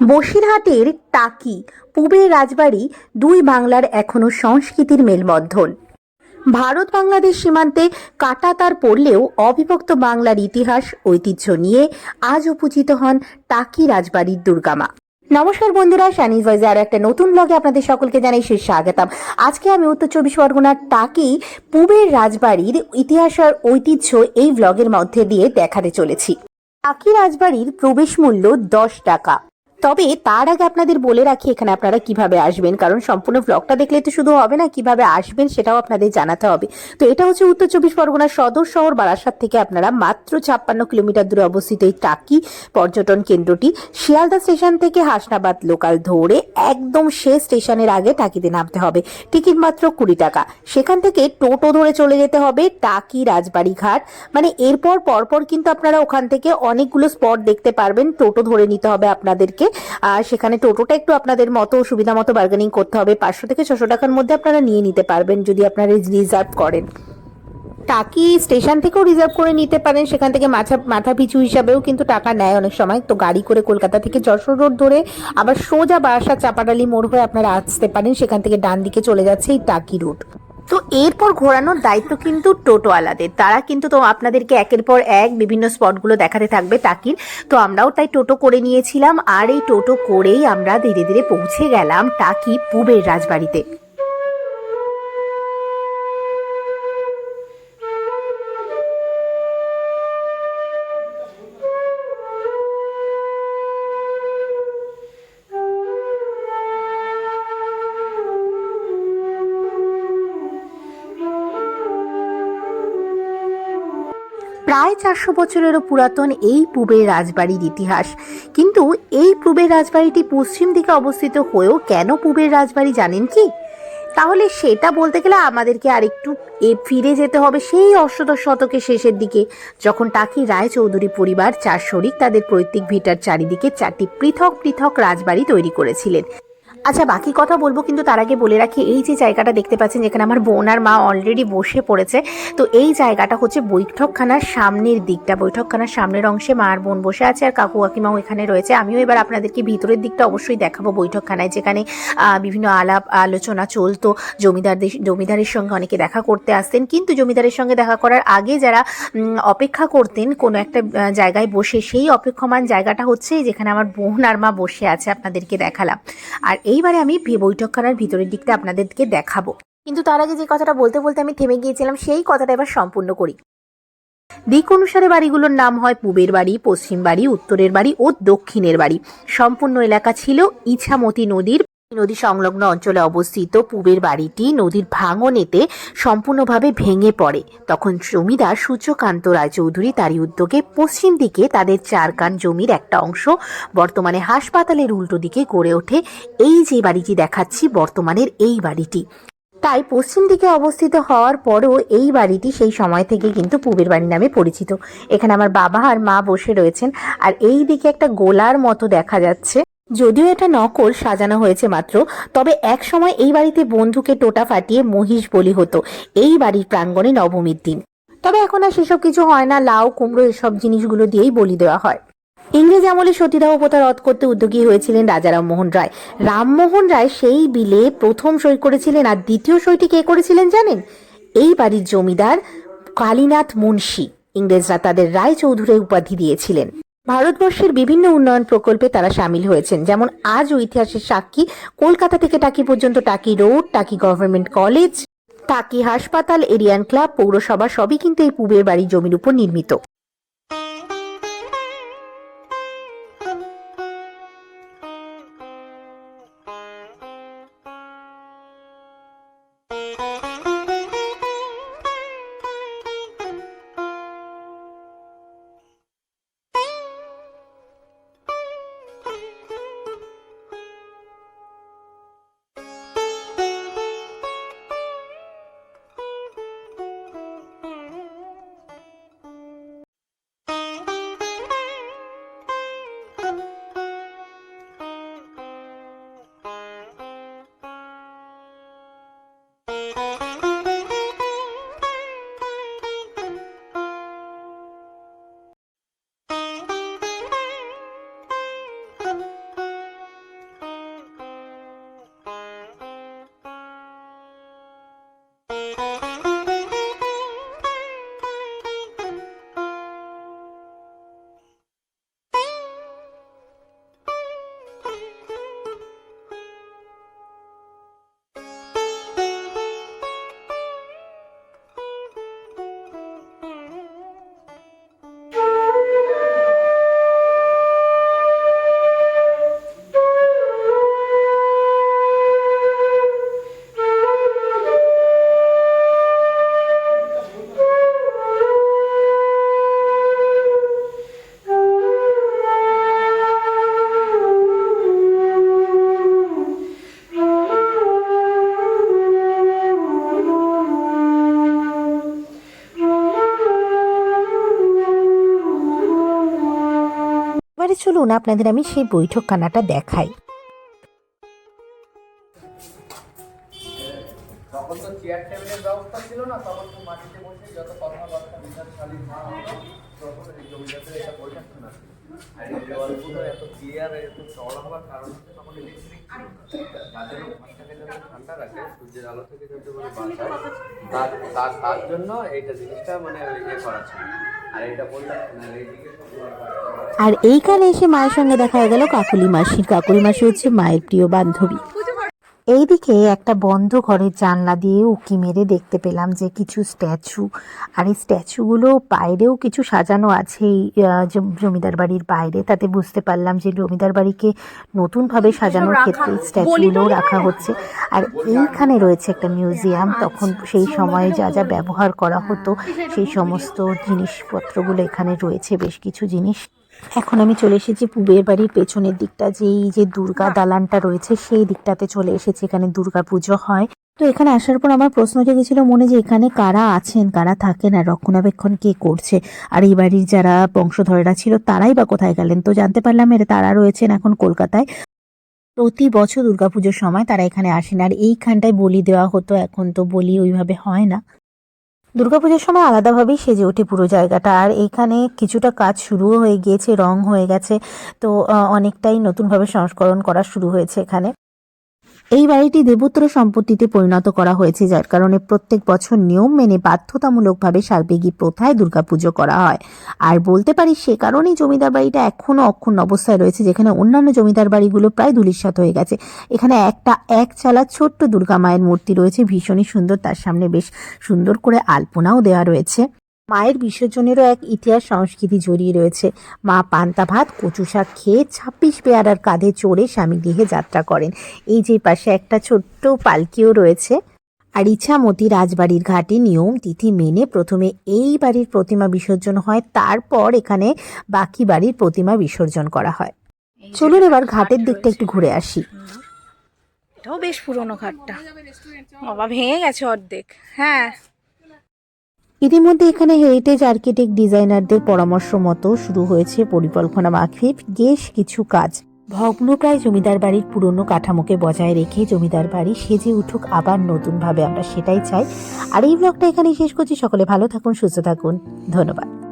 বসিরহাটের টাকি, পূবের রাজবাড়ি, দুই বাংলার এখনও সংস্কৃতির মেলবন্ধন। ভারত বাংলাদেশ সীমান্তে কাটাতার পড়লেও অবিভক্ত বাংলার ইতিহাস, ঐতিহ্য নিয়ে আজ উপচিত হন টাকি রাজবাড়ির দুর্গামা নমস্কার বন্ধুরা, শানিজ ভয়েসে আরও একটা নতুন ব্লগে আপনাদের সকলকে জানাই শেষ স্বাগতম। আজকে আমি উত্তর চব্বিশ পরগনার টাকি, পূবের রাজবাড়ির ইতিহাস আর ঐতিহ্য এই ব্লগের মধ্যে দিয়ে দেখাতে চলেছি। টাকি রাজবাড়ির প্রবেশ মূল্য দশ টাকা। তবে তার আগে আপনাদের বলে রাখি, এখানে আপনারা কীভাবে আসবেন? কারণ সম্পূর্ণ ব্লগটা দেখলে তো শুধু হবে না, কীভাবে আসবেন সেটাও আপনাদের জানাতে হবে। তো এটা হচ্ছে উত্তর চব্বিশ পরগনার সদর শহর, বারাসাত থেকে আপনারা মাত্র ছাপ্পান্ন কিলোমিটার দূরে অবস্থিত এই টাকি পর্যটন কেন্দ্রটি। শিয়ালদা স্টেশন থেকে হাসনাবাদ লোকাল ধরে একদম শেষ স্টেশনের আগে টাকিতে নামতে হবে। টিকিট মাত্র কুড়ি টাকা। সেখান থেকে টোটো ধরে চলে যেতে হবে টাকি রাজবাড়ি ঘাট মানে এরপর পরপর কিন্তু আপনারা ওখান থেকে অনেকগুলো স্পট দেখতে পারবেন। টোটো ধরে নিতে হবে আপনাদেরকে। আর সেখানে টোটোটা একটু আপনাদের মতো, সুবিধা মতো বার্গেনিং করতে হবে। পাঁচশো থেকে ছশো টাকার মধ্যে আপনারা নিয়ে নিতে পারবেন যদি আপনারা রিজার্ভ করেন। টাকি স্টেশন থেকেও রিজার্ভ করে নিতে পারেন। সেখান থেকে মাথা মাথা পিছু হিসাবেও কিন্তু টাকা নেয় অনেক সময়। তো গাড়ি করে কলকাতা থেকে যশোর রোড ধরে আবার সোজা বারাসা চাপাডালি মোড় হয়ে আপনারা আসতে পারেন। সেখান থেকে ডান দিকে চলে যাচ্ছে এই টাকি রুট তো এরপর ঘোরানোর দায়িত্ব কিন্তু টোটোওয়ালাদের। তারা কিন্তু তো আপনাদেরকে একের পর এক বিভিন্ন স্পটগুলো দেখাতে থাকবে তাকিন। তো আমরাও তাই টোটো করে নিয়েছিলাম আর এই টোটো করেই আমরা ধীরে ধীরে পৌঁছে গেলাম টাকি পুবের রাজবাড়িতে। চারশো বছরেরও পুরাতন এই পূবের রাজবাড়ির ইতিহাস। কিন্তু এই পূবের রাজবাড়িটি পশ্চিম দিকে অবস্থিত হয়েও কেন পূবের রাজবাড়ি জানেন কি? তাহলে সেটা বলতে গেলে আমাদেরকে আরেকটু এ ফিরে যেতে হবে সেই অষ্টদশ শতকের শেষের দিকে, যখন টাকি রায়চৌধুরী পরিবার চার শরিক তাদের পৈতৃক ভিটার চারিদিকে চারটি পৃথক পৃথক রাজবাড়ি তৈরি করেছিলেন। আচ্ছা বাকি কথা বলব, কিন্তু তার আগে বলে রাখি, এই যে জায়গাটা দেখতে পাচ্ছেন, যেখানে আমার বোন আর মা অলরেডি বসে পড়েছে, তো এই জায়গাটা হচ্ছে বৈঠকখানার সামনের দিকটা। বৈঠকখানার সামনের অংশে মা আর বোন বসে আছে, আর কাকু কাকিমাও এখানে রয়েছে। আমিও এবার আপনাদেরকে ভিতরের দিকটা অবশ্যই দেখাবো বৈঠকখানায়, যেখানে বিভিন্ন আলাপ, আলোচনা চলতো। জমিদারদের জমিদারের সঙ্গে অনেকে দেখা করতে আসতেন, কিন্তু জমিদারের সঙ্গে দেখা করার আগে যারা অপেক্ষা করতেন, কোনো একটা জায়গায় বসে, সেই অপেক্ষমান জায়গাটা হচ্ছে, যেখানে আমার বোন আর মা বসে আছে, আপনাদেরকে দেখালাম। আর এইবারে আমি বৈঠকখানার ভিতরের দিকটা আপনাদেরকে দেখাবো। কিন্তু তার আগে যে কথাটা বলতে বলতে আমি থেমে গিয়েছিলাম, সেই কথাটা এবার সম্পূর্ণ করি। দিক অনুসারে বাড়িগুলোর নাম হয় পূবের বাড়ি, পশ্চিম বাড়ি, উত্তরের বাড়ি ও দক্ষিণের বাড়ি। সম্পূর্ণ এলাকা ছিল ইছামতি নদীর নদী সংলগ্ন অঞ্চলে অবস্থিত পূবের বাড়িটি নদীর ভাঙনেতে সম্পূর্ণভাবে ভেঙে পড়ে। তখন জমিদার সূর্যকান্ত রায়চৌধুরী তারই উদ্যোগে পশ্চিম দিকে তাদের চার কান জমির একটা অংশ বর্তমানে হাসপাতালের উল্টো দিকে গড়ে ওঠে। এই যে বাড়িটি দেখাচ্ছি, বর্তমানের এই বাড়িটি। তাই পশ্চিম দিকে অবস্থিত হওয়ার পরও এই বাড়িটি সেই সময় থেকে কিন্তু পূবের বাড়ি নামে পরিচিত। এখানে আমার বাবা আর মা বসে রয়েছেন। আর এই দিকে একটা গোলার মতো দেখা যাচ্ছে। যদিও এটা নকল সাজানো হয়েছে মাত্র, তবে এক সময় এই বাড়িতে বন্ধুকে টোটা ফাটিয়ে মহিষ বলি হতো, এই বাড়ির প্রাঙ্গণে নবমীর দিন। তবে এখন আর সেসব কিছু হয় না, লাউ, কুমড়ো এসব জিনিসগুলো দিয়েই বলি দেওয়া হয়। ইংরেজ আমলে সতীদাহ প্রথা রদ করতে উদ্যোগী হয়েছিলেন রাজা রামমোহন রায়। রামমোহন রায় সেই বিলে প্রথম সই করেছিলেন আর দ্বিতীয় সইটি কে করেছিলেন জানেন? এই বাড়ির জমিদার কালীনাথ মুন্সি, ইংরেজরা তাদের রায় চৌধুরী উপাধি দিয়েছিলেন। ভারতবর্ষের বিভিন্ন উন্নয়ন প্রকল্পে তারা সামিল হয়েছেন। যেমন আজও ইতিহাসের সাক্ষী, কলকাতা থেকে টাকি পর্যন্ত Taki road, Taki government college, Taki হাসপাতাল, এরিয়ান ক্লাব, পৌরসভা, সবই কিন্তু এই পুবের বাড়ি জমির উপর নির্মিত। চলুন, আপনাদের আমি সেই বৈঠকখানাটা দেখাই। তখন তো চেয়ার টেবিলের ব্যবস্থা ছিল না, তখন এটা বৈঠক আর এত হওয়ার কারণ হচ্ছে ঠান্ডা রাখে, সূর্যের আলো থেকে তার জন্য এইটা জিনিসটা মানে ইয়ে করা ছিল। আর এইটা বললাম আর এইখানে এসে মায়ের সঙ্গে দেখা গেল কাকুলি মাসির কাকুলি মাসি হচ্ছে মায়ের প্রিয় বান্ধবী। এইদিকে একটা বন্ধ ঘরের জানলা দিয়ে উকি মেরে দেখতে পেলাম যে কিছু স্ট্যাচু। আর এই স্ট্যাচুগুলো বাইরেও কিছু সাজানো আছে এই জমিদার বাড়ির বাইরে। তাতে বুঝতে পারলাম যে জমিদার বাড়িকে নতুনভাবে সাজানোর ক্ষেত্রে স্ট্যাচুগুলোও রাখা হচ্ছে। আর এইখানে রয়েছে একটা মিউজিয়াম। তখন সেই সময়ে যা যা ব্যবহার করা হতো সেই সমস্ত জিনিসপত্রগুলো এখানে রয়েছে বেশ কিছু জিনিস এখন আমি চলে এসেছি পুবের বাড়ির পেছনের দিকটা যেই যে দুর্গা দালানটা রয়েছে সেই দিকটাতে চলে এসেছি এখানে দুর্গা পুজো হয়। তো এখানে আসার পর আমার প্রশ্ন জেগেছিল মনে যে এখানে কারা আছেন কারা থাকেন আর রক্ষণাবেক্ষণ কে করছে? আর এই বাড়ির যারা বংশধরেরা ছিল তারাই বা কোথায় গেলেন? তো জানতে পারলাম এর তারা রয়েছেন এখন কলকাতায়। প্রতি বছর দুর্গাপুজোর সময় তারা এখানে আসেন আর এইখানটায় বলি দেওয়া হতো এখন তো বলি ওইভাবে হয় না। দুর্গাপুজোর সময় আলাদাভাবেই সেজে ওঠে পুরো জায়গাটা। আর এখানে কিছুটা কাজ শুরুও হয়ে গিয়েছে, রং হয়ে গেছে। তো অনেকটাই নতুনভাবে সংস্করণ করা শুরু হয়েছে এখানে। এই বাড়িটি দেবোত্তর সম্পত্তিতে পরিণত করা হয়েছে, যার কারণে প্রত্যেক বছর নিয়ম মেনে বাধ্যতামূলকভাবে সার্বেগী প্রথায় দুর্গাপুজো করা হয়। আর বলতে পারি সে কারণেই জমিদার বাড়িটা এখনও অক্ষুণ্ণ অবস্থায় রয়েছে, যেখানে অন্যান্য জমিদার বাড়িগুলো প্রায় ধূলিসাৎ হয়ে গেছে। এখানে একটা এক চালা ছোট্ট দুর্গা মায়ের মূর্তি রয়েছে, ভীষণই সুন্দর। তার সামনে বেশ সুন্দর করে আলপনাও দেওয়া রয়েছে। মায়ের বিসর্জনেরও এক ইতিহাস সংস্কৃতি জড়িয়ে রয়েছে। মা পান্তা ভাত কচু শাক খেয়ে ছাব্বিশ পেয়ারার কাঁধে চড়ে স্বামী গৃহে যাত্রা করেন। এই যে পাশে একটা ছোট্ট পালকিও রয়েছে। আর ইছামতি রাজবাড়ির ঘাটে নিয়ম তিথি মেনে প্রথমে এই বাড়ির প্রতিমা বিসর্জন হয় তারপর এখানে বাকি বাড়ির প্রতিমা বিসর্জন করা হয়। চলুন এবার ঘাটের দিকটা একটু ঘুরে আসি। এটাও বেশ পুরনো ঘাটটা। বাবা ভেঙে গেছে অর্ধেক। হ্যাঁ। ইতিমধ্যে এখানে হেরিটেজ আর্কিটেক্ট ডিজাইনারদের পরামর্শ মতো শুরু হয়েছে পরিকল্পনা মাফিক বেশ কিছু কাজ। ভগ্নপ্রায় জমিদার বাড়ির পুরনো কাঠামোকে বজায় রেখে জমিদার বাড়ি সেজে উঠুক আবার নতুনভাবে, আমরা সেটাই চাই। আর এই ব্লগটা এখানে শেষ করছি। সকলে ভালো থাকুন, সুস্থ থাকুন। ধন্যবাদ।